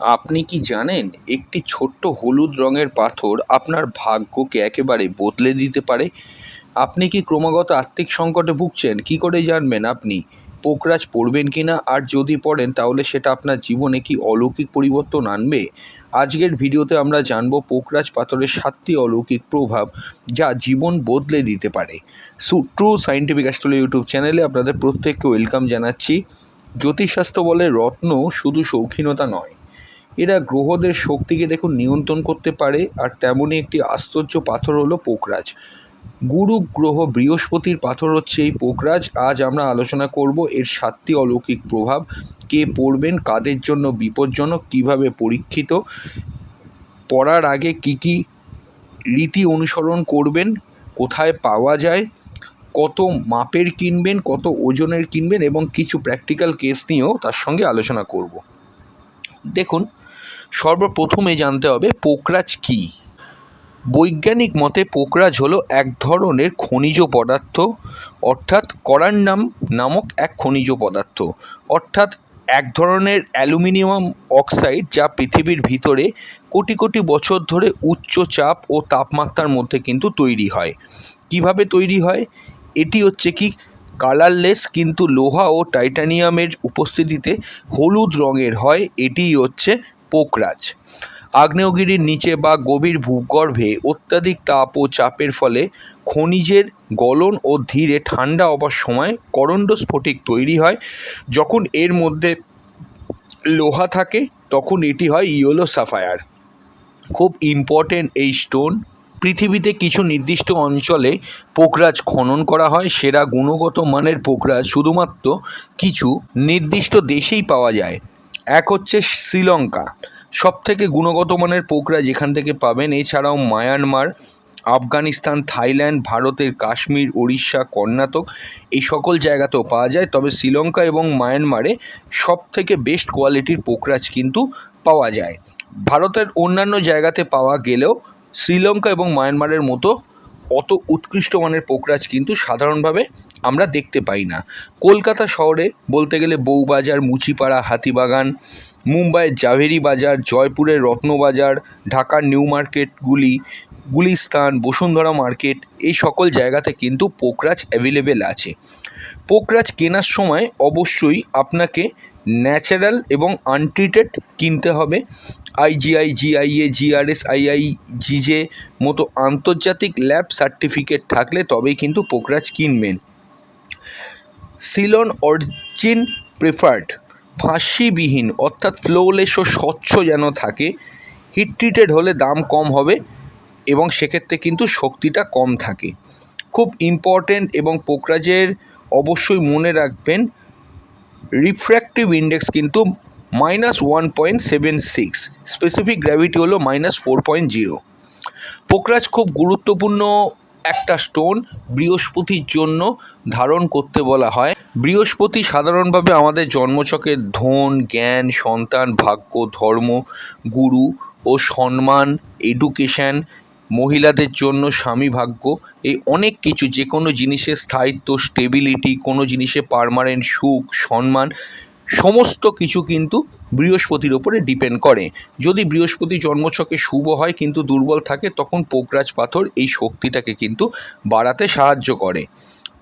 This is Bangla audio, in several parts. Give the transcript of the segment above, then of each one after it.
আপনি কি জানেন একটি ছোট্ট হলুদ রঙের পাথর আপনার ভাগ্যকে একেবারে বদলে দিতে পারে? আপনি কি ক্রমাগত আর্থিক সংকটে ভুগছেন? কী করে জানবেন আপনি? পোকরাজ পড়বেন কি না আর যদি পড়েন, তাহলে সেটা আপনার জীবনে কি অলৌকিক পরিবর্তন আনবে? আজকের ভিডিওতে আমরা জানব পোকরাজ পাথরের সাতটি অলৌকিক প্রভাব যা জীবন বদলে দিতে পারে। সু, ট্রু সাইন্টিফিক অ্যাস্ট্রোলজি ইউটিউব চ্যানেলে আপনাদের প্রত্যেককে ওয়েলকাম জানাচ্ছি। জ্যোতিষশাস্ত্র বলে রত্ন শুধু শৌখিনতা নয় এরা গ্রহদের শক্তিকে দেখুন নিয়ন্ত্রণ করতে পারে, আর তেমনই একটি আশ্চর্য পাথর হলো পোকরাজ। গুরু গ্রহ বৃহস্পতির পাথর হচ্ছে এই পোকরাজ। আজ আমরা আলোচনা করব এর সাতটি অলৌকিক প্রভাব, কে পড়বেন, কাদের জন্য বিপজ্জনক, কীভাবে পরীক্ষিত, পড়ার আগে কি কি রীতি অনুসরণ করবেন, কোথায় পাওয়া যায়, কত মাপের কিনবেন, কত ওজনের কিনবেন, এবং কিছু প্র্যাকটিক্যাল কেস নিয়েও তার সঙ্গে আলোচনা করব। দেখুন সর্বপ্রথমে জানতে হবে পোকরাজ কী? বৈজ্ঞানিক মতে পোকরাজ হলো এক ধরনের খনিজ পদার্থ, অর্থাৎ করান্নাম নামক এক খনিজ পদার্থ। অর্থাৎ এক ধরনের অ্যালুমিনিয়াম অক্সাইড যা পৃথিবীর ভিতরে কোটি কোটি বছর ধরে উচ্চ চাপ ও তাপমাত্রার মধ্যে কিন্তু তৈরি হয়। কীভাবে তৈরি হয়? এটি হচ্ছে কি, কালারলেস কিন্তু লোহা ও টাইটানিয়ামের উপস্থিতিতে হলুদ রঙের হয়। এটিই হচ্ছে পোকরাজ। আগ্নেয়গিরির নিচে বা গভীর ভূগর্ভে অত্যাধিক তাপ ও চাপের ফলে খনিজের গলন ও ধীরে ঠান্ডা হবার সময় করণ্ড স্ফটিক তৈরি হয়। যখন এর মধ্যে লোহা থাকে, তখন এটি হয় ইয়েলো সাফায়ার। খুব ইম্পর্টেন্ট এই স্টোন পৃথিবীতে কিছু নির্দিষ্ট অঞ্চলে পোকরাজ খনন করা হয়। সেরা গুণগত মানের পোকরাজ শুধুমাত্র কিছু নির্দিষ্ট দেশেই পাওয়া যায়। এক হচ্ছে শ্রীলঙ্কা। সব থেকে গুণগত মানের পোকরা যেখান থেকে পাবেন, এছাড়াও মায়ানমার, আফগানিস্তান, থাইল্যান্ড, ভারতের কাশ্মীর উড়িষ্যা কর্ণাটক, এই সকল জায়গাতেও পাওয়া যায়। তবে শ্রীলঙ্কা এবং মায়ানমারে সব থেকে বেস্ট কোয়ালিটির পোকরাজ কিন্তু পাওয়া যায়। ভারতের অন্যান্য জায়গাতে পাওয়া গেলেও শ্রীলঙ্কা এবং মায়ানমারের মতো অত উৎকৃষ্ট মানের পোকরাজ কিন্তু সাধারণভাবে আমরা দেখতে পাই না। কলকাতা শহরে বলতে গেলে বউবাজার, মুচিপাড়া, হাতিবাগান মুম্বাইয়ের জাভেরি বাজার, জয়পুরের রত্নবাজার, ঢাকার নিউ মার্কেটগুলি, গুলিস্তান, বসুন্ধরা মার্কেট, এই সকল জায়গাতে কিন্তু পোকরাজ অ্যাভেলেবেল আছে। পোকরাজ কেনার সময় অবশ্যই আপনাকে ন্যাচারাল এবং আনট্রিটেড কিনতে হবে। IGI GIA GRS II GJ মতো আন্তর্জাতিক ল্যাব সার্টিফিকেট থাকলে তবেই কিন্তু পোকরাজ কিনবেন। সিলন অরিজিন প্রেফার্ড, ফাঁসিবিহীন, অর্থাৎ ফ্লোলেস ও স্বচ্ছ যেন থাকে হিট ট্রিটেড হলে দাম কম হবে এবং সেক্ষেত্রে কিন্তু শক্তিটা কম থাকে। খুব ইম্পর্ট্যান্ট এবং পোকরাজের অবশ্যই মনে রাখবেন রিফ্র্যাক্টিভ ইন্ডেক্স কিন্তু minus one point seven six specific gravity হলো মাইনাস ফোর পয়েন্ট জিরো পোকরাজ খুব গুরুত্বপূর্ণ একটা স্টোন বৃহস্পতির জন্য ধারণ করতে বলা হয়। বৃহস্পতি সাধারণভাবে আমাদের জন্মছকের ধন, জ্ঞান, সন্তান, ভাগ্য, ধর্ম, গুরু ও সম্মান এডুকেশান মহিলাদের জন্য স্বামী ভাগ্য, এই অনেক কিছু, যে কোনো জিনিসের স্থায়িত্ব স্টেবিলিটি কোনো জিনিসে পারমানেন্ট সুখ, সম্মান, সমস্ত কিছু কিন্তু বৃহস্পতির ওপরে ডিপেন্ড করে। যদি বৃহস্পতি জন্মছকে শুভ হয়, কিন্তু দুর্বল থাকে, তখন পোকরাজ পাথর এই শক্তিটাকে কিন্তু বাড়াতে সাহায্য করে।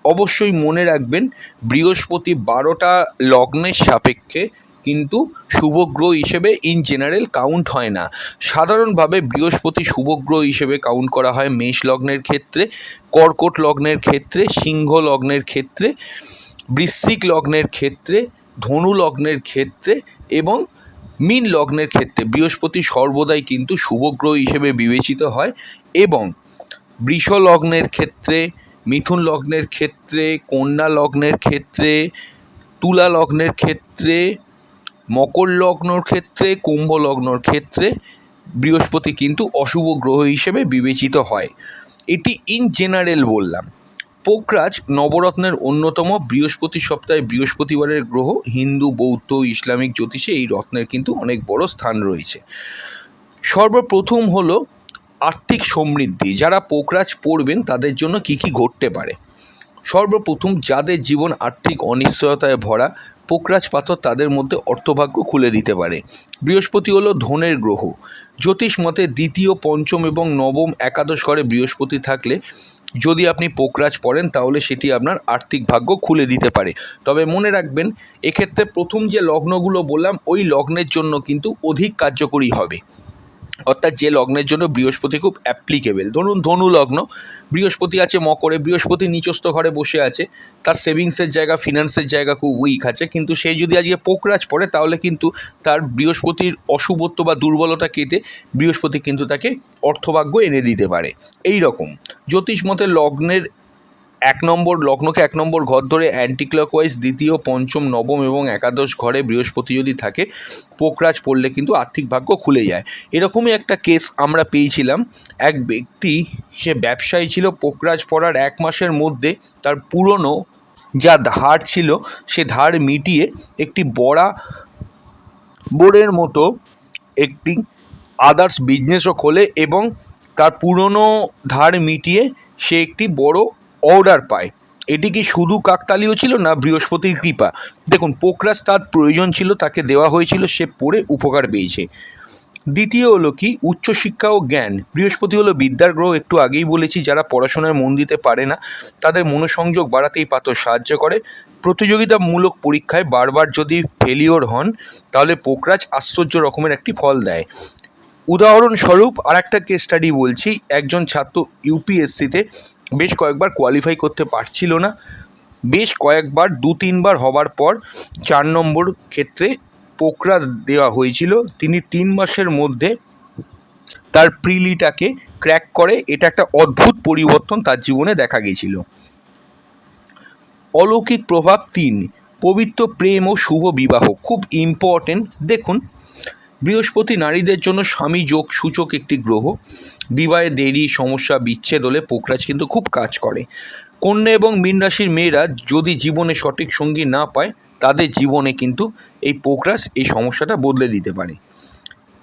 অবশ্যই মনে রাখবেন, বৃহস্পতি বারোটা লগ্নের সাপেক্ষে কিন্তু শুভগ্রহ হিসেবে ইন জেনারেল কাউন্ট হয় না। সাধারণভাবে বৃহস্পতি শুভগ্রহ হিসেবে কাউন্ট করা হয় মেষ লগ্নের ক্ষেত্রে, কর্কট লগ্নের ক্ষেত্রে, সিংহ লগ্নের ক্ষেত্রে, বৃশ্চিক লগ্নের ক্ষেত্রে, ধনু লগ্নের ক্ষেত্রে এবং মীন লগ্নের ক্ষেত্রে। বৃহস্পতি সর্বদাই কিন্তু শুভগ্রহ হিসেবে বিবেচিত হয় এবং বৃষ লগ্নের ক্ষেত্রে, মিথুন লগ্নের ক্ষেত্রে, কন্যা লগ্নের ক্ষেত্রে, তুলা লগ্নের ক্ষেত্রে মকর লগ্নর ক্ষেত্রে, কুম্ভ লগ্নর ক্ষেত্রে বৃহস্পতি কিন্তু অশুভ গ্রহ হিসেবে বিবেচিত হয়। এটি ইন জেনারেল বললাম। পোকরাজ নবরত্নের অন্যতম বৃহস্পতি সপ্তাহে বৃহস্পতিবারের গ্রহ হিন্দু, বৌদ্ধ, ইসলামিক জ্যোতিষে এই রত্নের কিন্তু অনেক বড় স্থান রয়েছে। সর্বপ্রথম হলো আর্থিক সমৃদ্ধি। যারা পোকরাজ পড়বেন তাদের জন্য কি কি ঘটতে পারে? সর্বপ্রথম যাদের জীবন আর্থিক অনিশ্চয়তায় ভরা, পোকরাজ পাথর তাদের মধ্যে অর্থভাগ্য খুলে দিতে পারে। বৃহস্পতি হলো ধনের গ্রহ। জ্যোতিষ মতে দ্বিতীয়, পঞ্চম এবং নবম একাদশ ঘরে বৃহস্পতি থাকলে যদি আপনি পোকরাজ পড়েন, তাহলে সেটি আপনার আর্থিক ভাগ্য খুলে দিতে পারে। তবে মনে রাখবেন, এক্ষেত্রে প্রথম যে লগ্নগুলো বললাম, ওই লগ্নের জন্য কিন্তু অধিক কার্যকরী হবে। অর্থাৎ যে লগ্নের জন্য বৃহস্পতি খুব অ্যাপ্লিকেবেল ধরুন ধনু লগ্ন, বৃহস্পতি আছে মকরে, বৃহস্পতি নিচস্থ ঘরে বসে আছে, তার সেভিংসের জায়গা, ফিনান্সের জায়গা খুব উইক আছে, কিন্তু সে যদি আজকে পোকরাজ পড়ে, তাহলে কিন্তু তার বৃহস্পতির অশুভত্ব বা দুর্বলতা কেটে বৃহস্পতি কিন্তু তাকে অর্থভাগ্য এনে দিতে পারে। এই রকম জ্যোতিষ মতে লগ্নের এক নম্বর লগ্নকে এক নম্বর ঘর ধরে অ্যান্টি ক্লকওয়াইজ দ্বিতীয়, পঞ্চম, নবম এবং একাদশ ঘরে বৃহস্পতি যদি থাকে, পোকরাজ পড়লে কিন্তু আর্থিক ভাগ্য খুলে যায়। এরকমই একটা কেস আমরা পেয়েছিলাম। এক ব্যক্তি, সে ব্যবসায়ী ছিল, পোকরাজ পড়ার এক মাসের মধ্যে তার পুরনো যা ধার ছিল, সে ধার মিটিয়ে একটি বড়া বোর্ডের মতো একটি আদার্স বিজনেসও খোলে এবং তার পুরনো ধার মিটিয়ে সে একটি বড় অর্ডার পায়। এটি কি শুধু কাকতালীয় ছিল না বৃহস্পতির কৃপা? দেখুন, পোকরাজ তার প্রয়োজন ছিল, তাকে দেওয়া হয়েছিল, সে পড়ে উপকার পেয়েছে। দ্বিতীয় হলো কি? উচ্চশিক্ষা ও জ্ঞান। বৃহস্পতি হলো বিদ্যার গ্রহ, একটু আগেই বলেছি, যারা পড়াশোনায় মন দিতে পারে না, তাদের মনোসংযোগ বাড়াতেই পাথর সাহায্য করে। প্রতিযোগিতামূলক পরীক্ষায় বারবার যদি ফেলিওর হন, তাহলে পোকরাজ আশ্চর্য রকমের একটি ফল দেয়। উদাহরণস্বরূপ আর একটা কেস স্টাডি বলছি, একজন ছাত্র ইউপিএসসিতে বেশ কয়েকবার কোয়ালিফাই করতে পারছিল না। বেশ কয়েকবার, দু তিনবার হবার পর চার নম্বর ক্ষেত্রে পোকরাজ দেওয়া হয়েছিল। তিনি তিন মাসের মধ্যে তার প্রিলিটাকে ক্র্যাক করে। এটা একটা অদ্ভুত পরিবর্তন তার জীবনে দেখা গেছিল। অলৌকিক প্রভাব তিন, পবিত্র প্রেম ও শুভ বিবাহ, খুব ইম্পর্টেন্ট দেখুন বৃহস্পতি নারীদের জন্য স্বামী যোগ সূচক একটি গ্রহ। বিবাহে দেরি, সমস্যা, বিচ্ছেদ হলে পোকরাজ কিন্তু খুব কাজ করে। কন্যা এবং মীন রাশির মেয়েরা যদি জীবনে সঠিক সঙ্গী না পায়, তাদের জীবনে কিন্তু এই পোকরাজ এই সমস্যাটা বদলে দিতে পারে।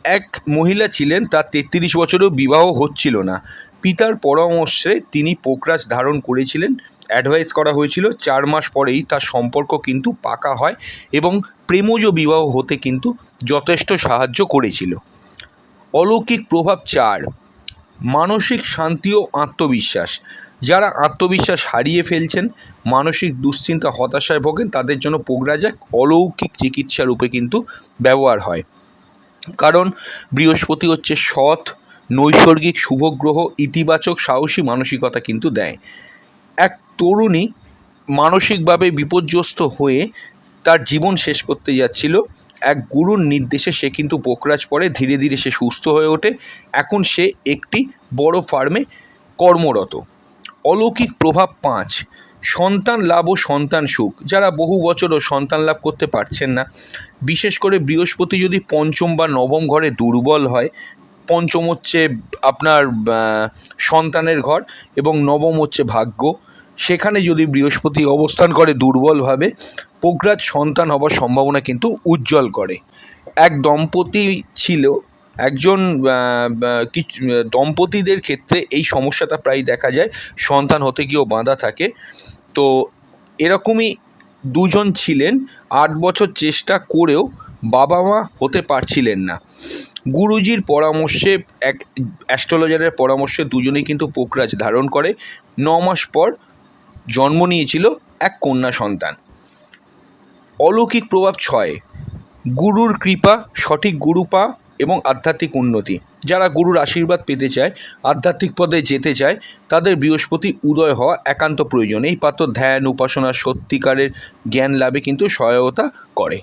এক মহিলা ছিলেন, তার তেত্রিশ বছরেও বিবাহ হচ্ছিল না। পিতার পরামর্শে তিনি পোকরাজ ধারণ করেছিলেন। অ্যাডভাইস করা হয়েছিল, চার মাস পরেই তার সম্পর্ক কিন্তু পাকা হয় এবং প্রেমজ বিবাহ হতে কিন্তু যথেষ্ট সাহায্য করেছিল। অলৌকিক প্রভাব চার, মানসিক শান্তি ও আত্মবিশ্বাস। যারা আত্মবিশ্বাস হারিয়ে ফেলছেন, মানসিক দুশ্চিন্তা, হতাশায় ভোগেন, তাদের জন্য পোকরাজ এক অলৌকিক চিকিৎসা রূপে কিন্তু ব্যবহার হয়। কারণ বৃহস্পতি হচ্ছে সৎ, নৈসর্গিক, শুভগ্রহ, ইতিবাচক, সাহসী মানসিকতা কিন্তু দেয়। এক তরুণী মানসিকভাবে বিপর্যস্ত হয়ে তার জীবন শেষ করতে যাচ্ছিল। এক গুরুর নির্দেশে সে কিন্তু পোকরাজ পড়ে ধীরে ধীরে সে সুস্থ হয়ে ওঠে। এখন সে একটি বড় ফার্মে কর্মরত। অলৌকিক প্রভাব পাঁচ, সন্তান লাভ ও সন্তান সুখ। যারা বহু বছরও সন্তান লাভ করতে পারছেন না, বিশেষ করে বৃহস্পতি যদি পঞ্চম বা নবম ঘরে দুর্বল হয়, পঞ্চম হচ্ছে আপনার সন্তানের ঘর এবং নবম হচ্ছে ভাগ্য। সেখানে যদি বৃহস্পতি অবস্থান করে দুর্বলভাবে, পোকরাজ সন্তান হবার সম্ভাবনা কিন্তু উজ্জ্বল করে। এক দম্পতি ছিল, একজন দম্পতিদের ক্ষেত্রে এই সমস্যাটা প্রায় দেখা যায়, সন্তান হতে গিয়েও বাঁধা থাকে। তো এরকমই দুজন ছিলেন, আট বছর চেষ্টা করেও বাবা মা হতে পারছিলেন না। গুরুজির পরামর্শে, এক, অ্যাস্ট্রোলজারের পরামর্শে দুজনেই কিন্তু পোকরাজ ধারণ করে। ন মাস পর জন্ম নিয়েছিল এক কন্যা সন্তান। অলৌকিক প্রভাব ছয়। গুরুর কৃপা, সঠিক গুরু পা এবং আধ্যাত্মিক উন্নতি। যারা গুরুর আশীর্বাদ পেতে চায়, আধ্যাত্মিক পদে যেতে চায়, তাদের বৃহস্পতি উদয় হওয়া একান্ত প্রয়োজন। এই পাত্র ধ্যান, উপাসনা, সত্যিকারের জ্ঞান লাভে কিন্তু সহায়তা করে।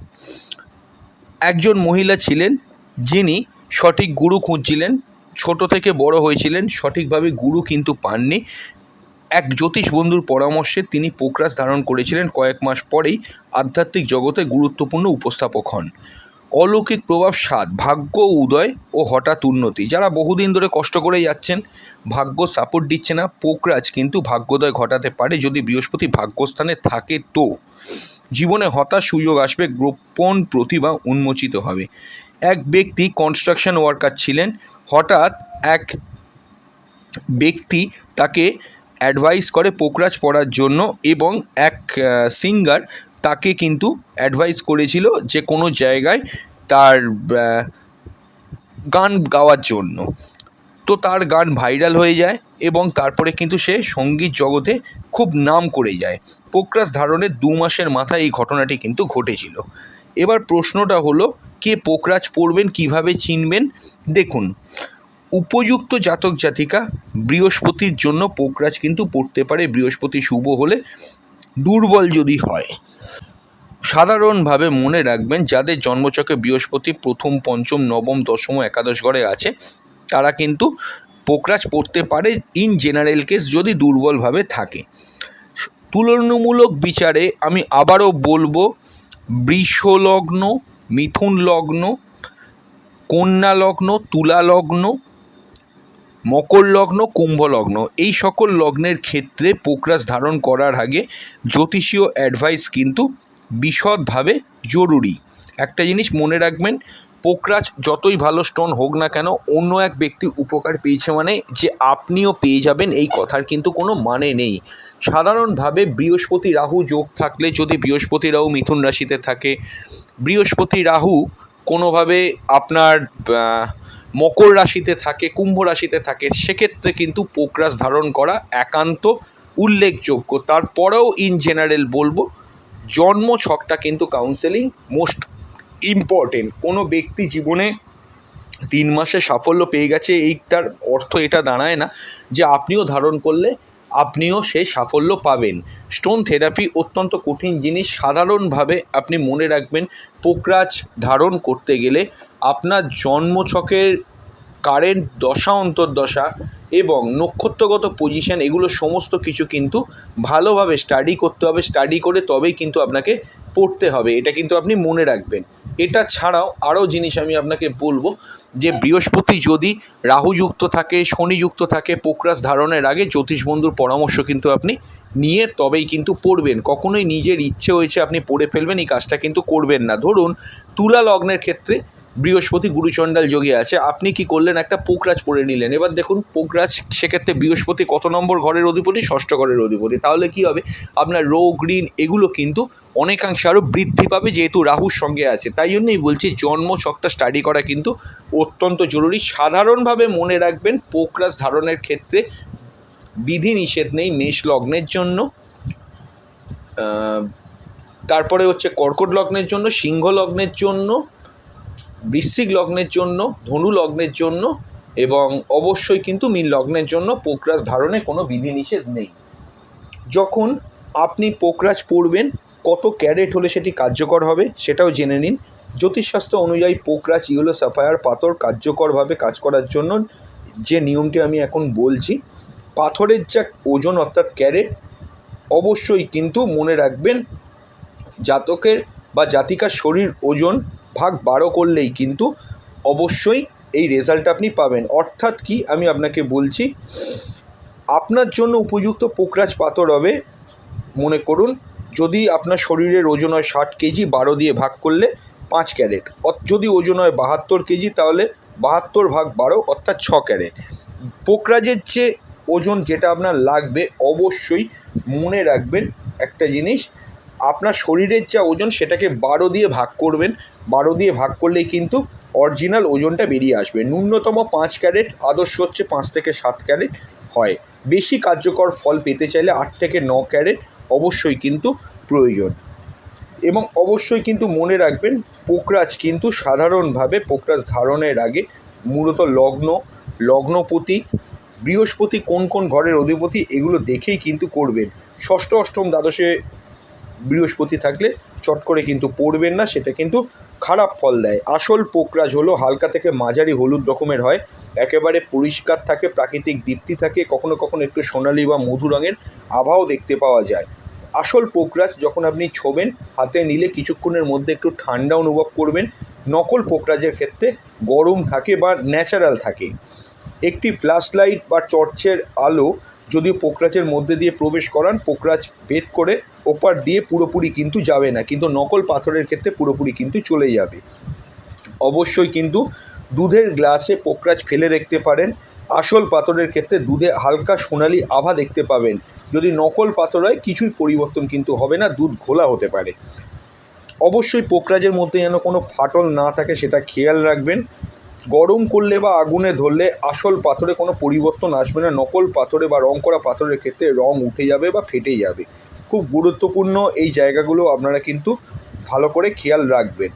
একজন মহিলা ছিলেন যিনি সঠিক গুরু খুঁজছিলেন, ছোট থেকে বড় হয়েছিলেন, সঠিকভাবে গুরু কিন্তু পাননি এক জ্যোতিষ বন্ধুর পরামর্শে তিনি পোকরাজ ধারণ করেছিলেন কয়েক মাস পরেই আধ্যাত্মিক জগতে গুরুত্বপূর্ণ উপস্থাপক হন। অলৌকিক প্রভাব সাত ভাগ্য উদয় ও হঠাৎ উন্নতি। যারা বহুদিন ধরে কষ্ট করে যাচ্ছেন, ভাগ্য সাপোর্ট দিচ্ছে না। পোকরাজ কিন্তু ভাগ্যোদয় ঘটাতে পারে যদি বৃহস্পতি ভাগ্যস্থানে থাকে তো। জীবনে হতাশ সুযোগ আসবে, গোপন প্রতিভা উন্মোচিত হবে। এক ব্যক্তি কনস্ট্রাকশন ওয়ার্কার ছিলেন। হঠাৎ এক ব্যক্তি তাকে অ্যাডভাইস করে পোকরাজ পড়ার জন্য এবং এক সিঙ্গার তাকে কিন্তু অ্যাডভাইস করেছিল যে কোনো জায়গায় তার গান গাওয়ার জন্য। তো তার গান ভাইরাল হয়ে যায় এবং তারপরে কিন্তু সে সংগীত জগতে খুব নাম করে যায়। পোকরাজ ধারণের দু মাসের মাথায় এই ঘটনাটি কিন্তু ঘটেছিল। এবার প্রশ্নটা হলো, কে পোকরাজ পড়বেন, কীভাবে চিনবেন? দেখুন উপযুক্ত জাতক জাতিকা বৃহস্পতির জন্য পোকরাজ কিন্তু পড়তে পারে, বৃহস্পতি শুভ হলে দুর্বল যদি হয়। সাধারণভাবে মনে রাখবেন, যাদের জন্মচকে বৃহস্পতি প্রথম, পঞ্চম, নবম, দশম, একাদশ ঘরে আছে, তারা কিন্তু পোকরাজ পড়তে পারে ইন জেনারেল কেস যদি দুর্বলভাবে থাকে। তুলনামূলক বিচারে আমি আবারও বলব, বৃষলগ্ন মিথুন লগ্ন কন্যা লগ্ন তুলা লগ্ন মকর লগ্ন, কুম্ভ লগ্ন, এই সকল লগ্নের ক্ষেত্রে পোকরাজ ধারণ করার আগে জ্যোতিষীয় অ্যাডভাইস কিন্তু বিশদভাবে জরুরি। একটা জিনিস মনে রাখবেন পোকরাজ যতই ভালো স্টোন হোক না কেন, অন্য এক ব্যক্তি উপকার পেয়েছে মানে যে আপনিও পেয়ে যাবেন, এই কথার কিন্তু কোনো মানে নেই। সাধারণভাবে বৃহস্পতি রাহু যোগ থাকলে, যদি বৃহস্পতি রাহু মিথুন রাশিতে থাকে, বৃহস্পতি রাহু কোনোভাবে আপনার মকর রাশিতে থাকে, কুম্ভ রাশিতে থাকে, সেক্ষেত্রে কিন্তু পোকরাজ ধারণ করা একান্ত উল্লেখযোগ্য। তারপরেও ইন জেনারেল বলব, জন্ম ছকটা কিন্তু কাউন্সেলিং মোস্ট ইম্পর্টেন্ট কোনো ব্যক্তি জীবনে তিন মাসে সাফল্য পেয়ে গেছে, এইটার অর্থ এটা দাঁড়ায় না যে আপনিও ধারণ করলে আপনিও সেই সাফল্য পাবেন। স্টোন থেরাপি অত্যন্ত কঠিন জিনিস। সাধারণভাবে আপনি মনে রাখবেন পোকরাজ ধারণ করতে গেলে আপনার জন্মছকের কারেন্ট দশা, অন্তর্দশা এবং নক্ষত্রগত পজিশন এগুলো সমস্ত কিছু কিন্তু ভালোভাবে স্টাডি করতে হবে। স্টাডি করে তবেই কিন্তু আপনাকে পড়তে হবে। এটা কিন্তু আপনি মনে রাখবেন। এটা ছাড়াও আরও জিনিস আমি আপনাকে বলব যে, বৃহস্পতি যদি রাহুযুক্ত থাকে, শনিযুক্ত থাকে, পোকরাস ধারণের আগে জ্যোতিষ বন্ধুর পরামর্শ কিন্তু আপনি নিয়ে তবেই কিন্তু পড়বেন। কখনোই নিজের ইচ্ছে হয়েছে আপনি পড়ে ফেলবেন, এই কাজটা কিন্তু করবেন না। ধরুন, তুলা লগ্নের ক্ষেত্রে বৃহস্পতি গুরুচণ্ডাল যোগে আছে। আপনি কি করলেন? একটা পোকরাজ পড়ে নিলেন। এবার দেখুন, পোকরাজ সেক্ষেত্রে বৃহস্পতি কত নম্বর ঘরের অধিপতি? ষষ্ঠ ঘরের অধিপতি। তাহলে কি হবে? আপনার রোগ ঋণ এগুলো কিন্তু অনেকাংশে আরও বৃদ্ধি পাবে যেহেতু রাহুর সঙ্গে আছে। তাই জন্যই বলছি জন্ম ছকটা স্টাডি করা কিন্তু অত্যন্ত জরুরি। সাধারণভাবে মনে রাখবেন, পোকরাজ ধারণের ক্ষেত্রে বিধি নিষেধ নেই মেষ লগ্নের জন্য। তারপরে হচ্ছে কর্কট লগ্নের জন্য, সিংহ লগ্নের জন্য বৃশ্চিক লগ্নের জন্য, ধনু লগ্নের জন্য এবং অবশ্যই কিন্তু মীন লগ্নের জন্য পোকরাজ ধারণে কোনো বিধিনিষেধ নেই। যখন আপনি পোকরাজ পড়বেন, কত ক্যারেট হলে সেটি কার্যকর হবে সেটাও জেনে নিন। জ্যোতিষশাস্ত্র অনুযায়ী পোকরাজ ইউলো সাফায়ার পাথর কার্যকরভাবে কাজ করার জন্য যে নিয়মটি আমি এখন বলছি, পাথরের যা ওজন অর্থাৎ ক্যারেট, অবশ্যই কিন্তু মনে রাখবেন জাতকের বা জাতিকার শরীর ওজন ভাগ বারো করলেই কিন্তু অবশ্যই এই রেজাল্ট আপনি পাবেন। অর্থাৎ কি? আমি আপনাকে বলছি, আপনার জন্য উপযুক্ত পোকরাজ পাথর হবে, মনে করুন, যদি আপনার শরীরের ওজন হয় ষাট কেজি, বারো দিয়ে ভাগ করলে পাঁচ ক্যারেট। যদি ওজন হয় বাহাত্তর কেজি, তাহলে বাহাত্তর ভাগ বারো, অর্থাৎ ছ ক্যারেট। পোকরাজের যে ওজন যেটা আপনার লাগবে, অবশ্যই মনে রাখবেন একটা জিনিস আপনার শরীরের যা ওজন সেটাকে বারো দিয়ে ভাগ করবেন। বারো দিয়ে ভাগ করলেই কিন্তু অরিজিনাল ওজনটা বেরিয়ে আসবে। ন্যূনতম পাঁচ ক্যারেট, আদর্শ হচ্ছে পাঁচ থেকে সাত ক্যারেট হয়। বেশি কার্যকর ফল পেতে চাইলে আট থেকে ন ক্যারেট অবশ্যই কিন্তু প্রয়োজন। এবং অবশ্যই কিন্তু মনে রাখবেন, পোকরাজ কিন্তু সাধারণভাবে, পোকরাজ ধারণের আগে মূলত লগ্ন, লগ্নপতি, বৃহস্পতি কোন কোন ঘরের অধিপতি এগুলো দেখেই কিন্তু করবেন। ষষ্ঠ, অষ্টম, দ্বাদশে বৃহস্পতি থাকলে চট করে কিন্তু পড়বেন না, সেটা কিন্তু খারাপ ফল দেয়। আসল পোকরাজ হলো, হালকা থেকে মাঝারি হলুদ রকমের হয়, একেবারে পরিষ্কার থাকে, প্রাকৃতিক দীপ্তি থাকে, কখনো কখনো একটু সোনালি বা মধু রঙের আভাও দেখতে পাওয়া যায়। আসল পোকরাজ যখন আপনি ছোবেন, হাতে নিলে কিছুক্ষণের মধ্যে একটু ঠান্ডা অনুভব করবেন, নকল পোকরাজের ক্ষেত্রে গরম থাকে বা ন্যাচারাল থাকে। একটি ফ্ল্যাশ লাইট বা টর্চের আলো যদি পোকরাজের মধ্যে দিয়ে প্রবেশ করান পোকরাজ ভেদ করে ওপার দিয়ে পুরোপুরি কিন্তু যাবে না, কিন্তু নকল পাথরের ক্ষেত্রে পুরোপুরি কিন্তু চলে যাবে। অবশ্যই কিন্তু দুধের গ্লাসে পোকরাজ ফেলে রাখতে পারেন, আসল পাথরের ক্ষেত্রে দুধে হালকা সোনালি আভা দেখতে পাবেন। যদি নকল পাথর হয়, কিছুই পরিবর্তন কিন্তু হবে না, দুধ ঘোলা হতে পারে। অবশ্যই পোকরাজের মধ্যে যেন কোনো ফাটল না থাকে, সেটা খেয়াল রাখবেন। গরম করলে বা আগুনে ধরলে আসল পাথরে কোনো পরিবর্তন আসবে না। নকল পাথরে বা রং করা পাথরের ক্ষেত্রে রং উঠে যাবে বা ফেটে যাবে। খুব গুরুত্বপূর্ণ এই জায়গাগুলো আপনারা কিন্তু ভালো করে খেয়াল রাখবেন।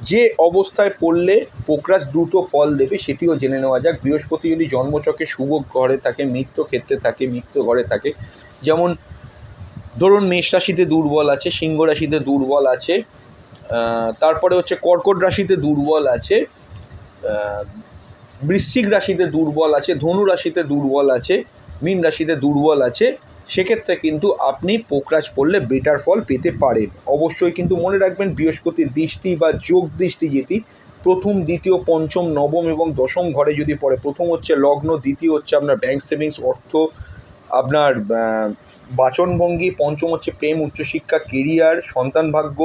যে অবস্থায় পড়লে পোকরাজ দ্রুত ফল দেবে সেটিও জেনে নেওয়া যাক। বৃহস্পতি যদি জন্মচকে শুভ ঘরে থাকে, মৃত্য ক্ষেত্রে থাকে, মৃত্য ঘরে থাকে, যেমন ধরুন মেষ রাশিতে দুর্বল আছে, সিংহ রাশিতে দুর্বল আছে তারপরে হচ্ছে কর্কট রাশিতে দুর্বল আছে বৃশ্চিক রাশিতে দুর্বল আছে, ধনু রাশিতে দুর্বল আছে, মীন রাশিতে দুর্বল আছে, সেক্ষেত্রে কিন্তু আপনি পোকরাজ পড়লে বেটার ফল পেতে পারেন। অবশ্যই কিন্তু মনে রাখবেন বৃহস্পতির দৃষ্টি বা যোগ দৃষ্টি যেটি প্রথম, দ্বিতীয়, পঞ্চম, নবম এবং দশম ঘরে যদি পড়ে, প্রথম হচ্ছে লগ্ন, দ্বিতীয় হচ্ছে আপনার ব্যাংক সেভিংস অর্থ, আপনার বাচনভঙ্গি, পঞ্চম হচ্ছে প্রেম, উচ্চশিক্ষা কেরিয়ার সন্তান ভাগ্য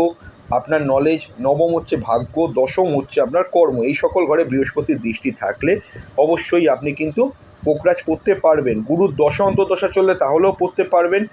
আপনার নলেজ নবম হচ্ছে ভাগ্য, দশম হচ্ছে আপনার কর্ম। এই সকল ঘরে বৃহস্পতির দৃষ্টি থাকলে অবশ্যই আপনি কিন্তু পোকরাজ পড়তে পারবেন। গুরুর দশা অন্তদশা চললে তাহলেও পড়তে পারবেন।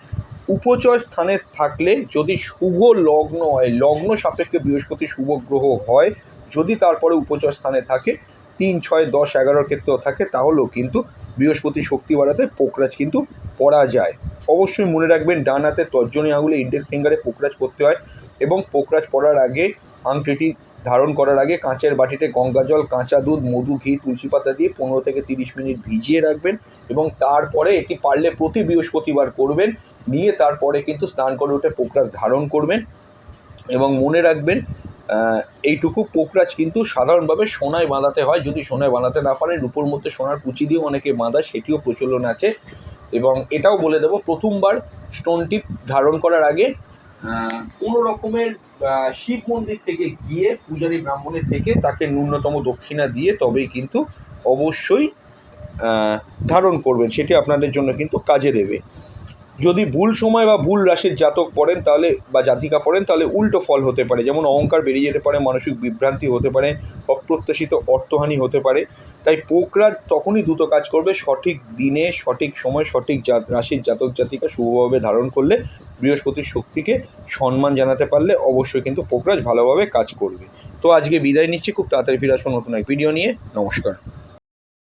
উপচয় স্থানে থাকলে যদি শুভ লগ্ন হয়, লগ্ন সাপেক্ষে বৃহস্পতি শুভ গ্রহ হয়, যদি তারপরে উপচয় স্থানে থাকে তিন, ছয়, দশ, এগারোর ক্ষেত্রেও থাকে, তাহলেও কিন্তু বৃহস্পতি শক্তি বাড়াতে পোকরাজ কিন্তু পড়া যায় অবশ্যই মনে রাখবেন, ডান হাতে তর্জনী আঙুলে ইন্ডেক্স ফিঙ্গারে পোকরাজ পড়তে হয় এবং পোকরাজ পড়ার আগে আংটিটি ধারণ করার আগে কাঁচের বাটিতে গঙ্গা জল, কাঁচা দুধ, মধু, ঘি, তুলসী পাতা দিয়ে পনেরো থেকে তিরিশ মিনিট ভিজিয়ে রাখবেন এবং তারপরে এটি পারলে প্রতি বৃহস্পতিবার করবেন, নিয়ে তারপরে কিন্তু স্নান করে উঠে পোকরাজ ধারণ করবেন এবং মনে রাখবেন এইটুকু পোকরাজ কিন্তু সাধারণভাবে সোনায় বাঁধাতে হয়। যদি সোনায় বাঁধাতে না পারেন, রূপোর মধ্যে সোনার কুচি দিয়ে অনেকে বাঁধায় সেটিও প্রচলন আছে। এবং এটাও বলে দেবো, প্রথমবার স্টোন টিপ ধারণ করার আগে কোনো রকমের শিব মন্দির থেকে গিয়ে পূজারী ব্রাহ্মণের থেকে তাকে ন্যূনতম দক্ষিণা দিয়ে তবেই কিন্তু অবশ্যই ধারণ করবেন। সেটি আপনাদের জন্য কিন্তু কাজে দেবে। যদি ভুল সময় বা ভুল রাশির জাতক পড়েন তাহলে বা জাতিকা পড়েন, তাহলে উল্টো ফল হতে পারে। যেমন অহংকার বেরিয়ে যেতে পারে, মানসিক বিভ্রান্তি হতে পারে, অপ্রত্যাশিত অর্থহানি হতে পারে। তাই পোকরাজ তখনই দ্রুত কাজ করবে। সঠিক দিনে, সঠিক সময়, সঠিক রাশির জাতক জাতিকা শুভভাবে ধারণ করলে বৃহস্পতির শক্তিকে সম্মান জানাতে পারলে অবশ্যই কিন্তু পোকরাজ ভালোভাবে কাজ করবে। তো আজকে বিদায় নিচ্ছি। খুব তাড়াতাড়ি ফিরে আসব নতুন এক ভিডিও নিয়ে। নমস্কার।